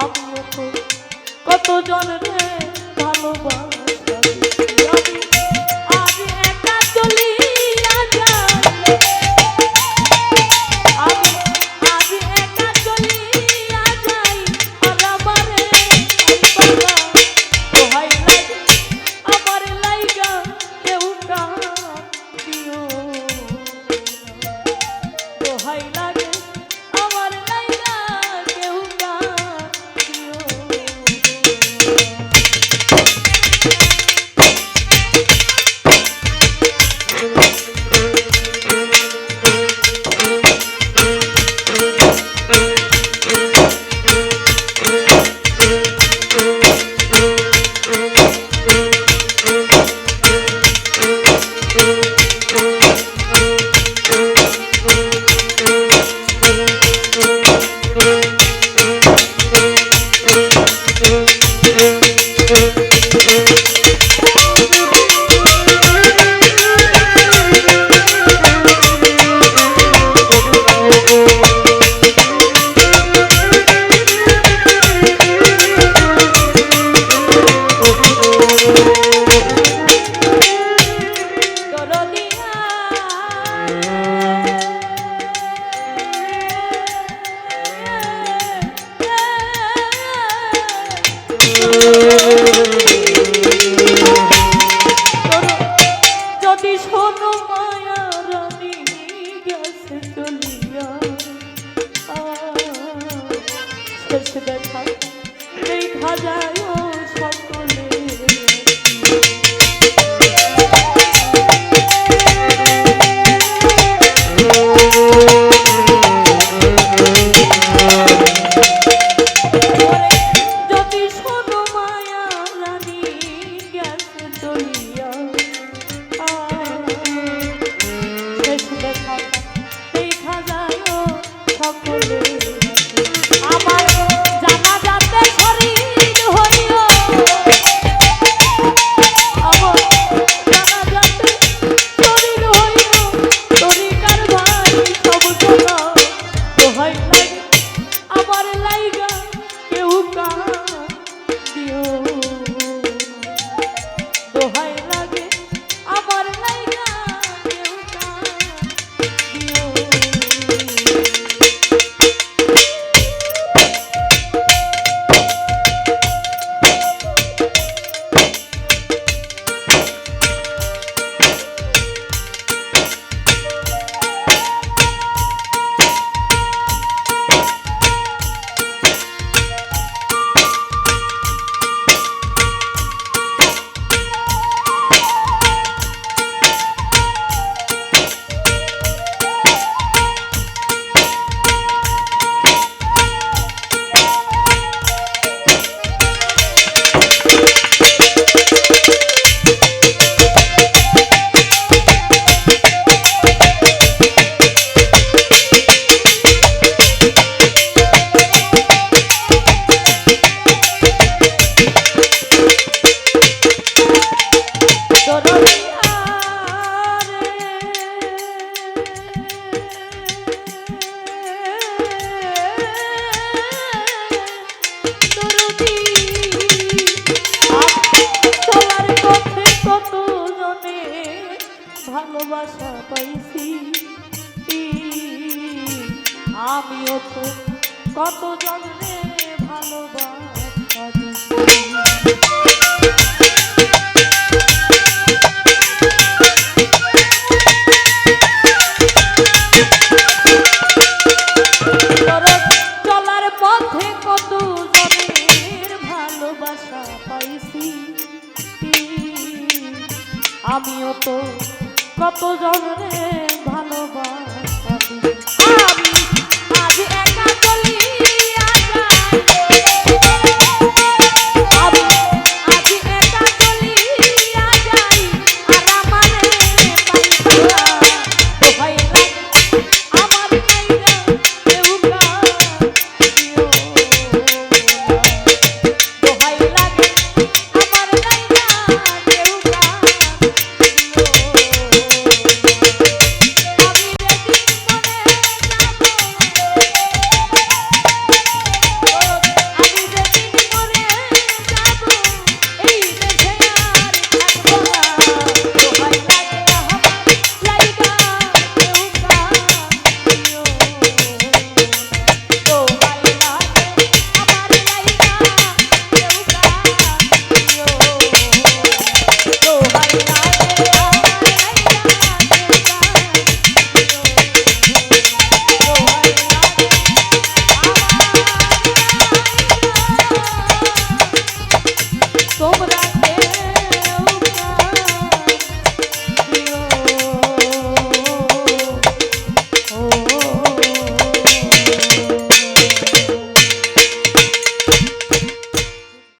আমিও তো কতজন রে ভালোবাস। শোনো মায়া ভালোবাসা পাইছি। আমিও তো কত জন্মে ভালোবাসা কত জন রে